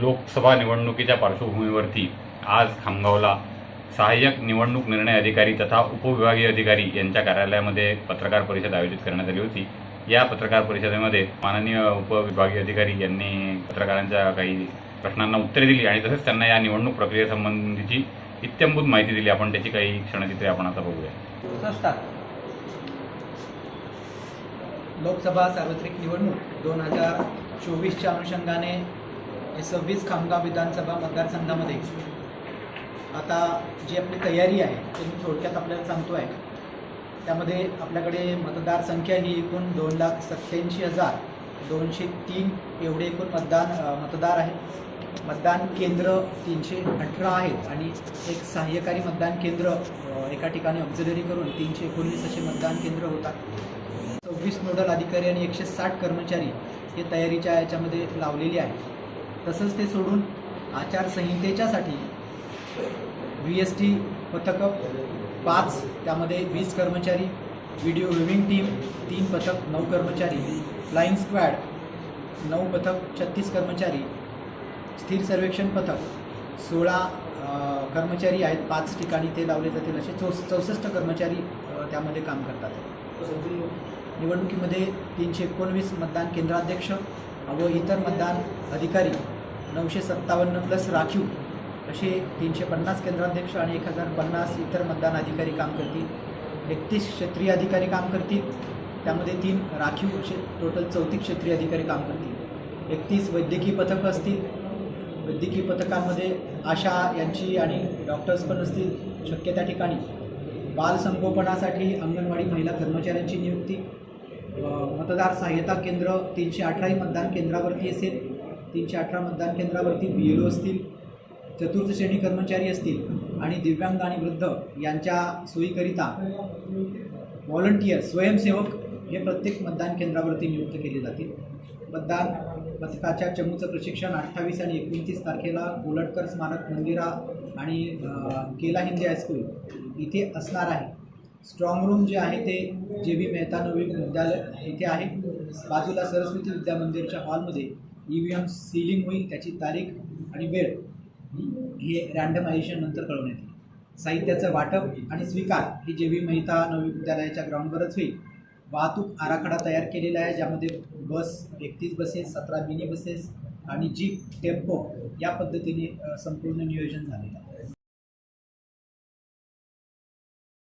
लोकसभा निवडणुकीच्या पार्श्वभूमीवरती आज खामगावला सहाय्यक निवडणूक निर्णय अधिकारी तथा उपविभागीय अधिकारी यांच्या कार्यालयामध्ये पत्रकार परिषद आयोजित करण्यात आली होती. या पत्रकार परिषदेमध्ये माननीय उपविभागीय अधिकारी यांनी पत्रकारांच्या काही प्रश्नांना उत्तरे दिली आणि तसेच त्यांना या निवडणूक प्रक्रियेसंबंधीची इत्यंभूत माहिती दिली. आपण त्याची काही क्षणचित्रे आपण आता बघूया. लोकसभा सार्वत्रिक निवडणूक दोन हजार चोवीसच्या अनुषंगाने हे सव्वीस खामगाव विधानसभा मतदारसंघामध्ये आता जी आपली तयारी आहे ते मी थोडक्यात आपल्याला सांगतो आहे त्यामध्ये आपल्याकडे मतदारसंख्या ही एकूण दोन लाख सत्त्याऐंशी हजार दोनशे तीन एवढे एकूण मतदान मतदार आहेत. मतदान केंद्र तीनशे अठरा आहेत आणि एक सहाय्यकारी मतदान केंद्र एका ठिकाणी ऑब्झर्वरी करून तीनशे एकोणवीस असे मतदान केंद्र होतात. सव्वीस नोडल अधिकारी आणि एकशे साठ कर्मचारी हे तयारीच्या याच्यामध्ये लावलेले आहेत. तसंच ते सोडून आचारसंहितेच्यासाठी व्ही एस टी पथकं पाच त्यामध्ये वीस कर्मचारी व्हिडिओ व्हिविंग टीम तीन पथक नऊ कर्मचारी फ्लाईंग स्क्वॅड नऊ पथक छत्तीस कर्मचारी स्थिर सर्वेक्षण पथक सोळा कर्मचारी आहेत पाच ठिकाणी ते लावले जातील असे चौ चौसष्ट कर्मचारी त्यामध्ये काम करतात. निवडणुकीमध्ये तीनशे एकोणवीस मतदान केंद्राध्यक्ष व इतर मतदान अधिकारी नऊशे सत्तावन्न प्लस राखीव असे तीनशे पन्नास केंद्राध्यक्ष आणि एक हजार पन्नास इतर मतदान अधिकारी काम करतील. एकतीस क्षेत्रीय अधिकारी काम करतील. त्यामध्ये तीन राखीव असे टोटल चौतीस क्षेत्रीय अधिकारी काम करतील. एकतीस वैद्यकीय पथकं असतील. वैद्यकीय पथकांमध्ये आशा यांची आणि डॉक्टर्स पण असतील. शक्य त्या ठिकाणी बालसंगोपनासाठी अंगणवाडी महिला कर्मचाऱ्यांची नियुक्ती. मतदार सहाय्यता केंद्र तीनशे अठराही मतदान केंद्रावरती असेल. तीनशे अठरा मतदान केंद्रावरती बी एल ओ असतील चतुर्थ श्रेणी कर्मचारी असतील आणि दिव्यांग आणि वृद्ध यांच्या सोयीकरिता व्हॉलंटियर स्वयंसेवक हे प्रत्येक मतदान केंद्रावरती नियुक्त केले जातील. मतदान पथकाच्या चमूचं प्रशिक्षण अठ्ठावीस आणि एकोणतीस तारखेला कोलटकर स्मारक मंदिरा आणि केला हिंदी हायस्कूल इथे असणार आहे. स्ट्रॉंग रूम जे आहे ते जे बी मेहता नवीन विद्यालय इथे आहे. बाजूला सरस्वती विद्या मंदिरच्या हॉलमध्ये ई व्ही एम सिलिंग होईल त्याची तारीख आणि वेळ हे रँडमायझेशन नंतर कळवण्यात येईल. साहित्याचं वाटप आणि स्वीकार ही जे बी मेहता नवी विद्यालयाच्या ग्राउंडवरच होईल. वाहतूक आराखडा तयार केलेला आहे ज्यामध्ये बस एकतीस बसेस सतरा मिनी बसेस आणि जीप टेम्पो या पद्धतीने संपूर्ण नियोजन झालेलं आहे.